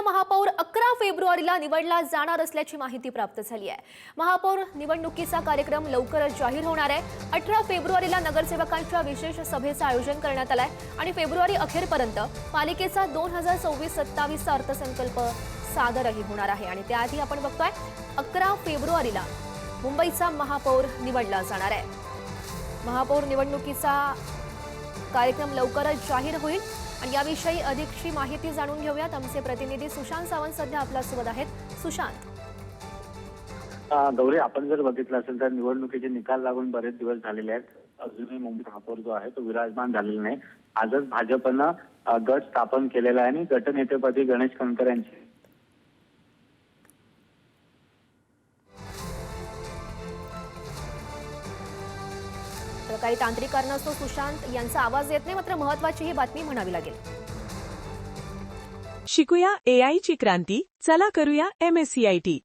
मुंबईचा महापौर अकरा फेब्रुवारीला निवडला जाणार असल्याची माहिती प्राप्त झाली आहे. महापौर निवडणुकीचा कार्यक्रम लवकरच जाहीर होणार आहे. अठरा फेब्रुवारीला नगरसेवकांच्या विशेष सभेचं आयोजन करण्यात आलंय आणि फेब्रुवारी अखेरपर्यंत पालिकेचा दोन हजार सव्वीस सत्तावीसचा अर्थसंकल्प सादरही होणार आहे. आणि त्याआधी आपण बघतोय अकरा फेब्रुवारीला मुंबईचा महापौर निवडला जाणार आहे. महापौर निवडणुकीचा कार्यक्रम लवकरच जाहीर होईल. आणि याविषयी अधिकची माहिती जाणून घेऊयात. आमचे प्रतिनिधी सुशांत सावंत सध्या आपल्यासोबत आहेत. सुशांत. गौरी आपण जर बघितलं असेल तर निवडणुकीचे निकाल लागून बरेच दिवस झालेले आहेत. अजूनही मुंबई महापौर जो आहे तो विराजमान झालेला नाही. आजच भाजपनं गट स्थापन केलेला आहे आणि गटनेतेपदी गणेश कणकर यांची तर काही तांत्रिक कारणास्तव सुशांत यांचा आवाज येत नाही मात्र महत्वाची ही बातमी म्हणावी लागेल. शिकूया एआयची क्रांती. चला करूया एमएससीआयटी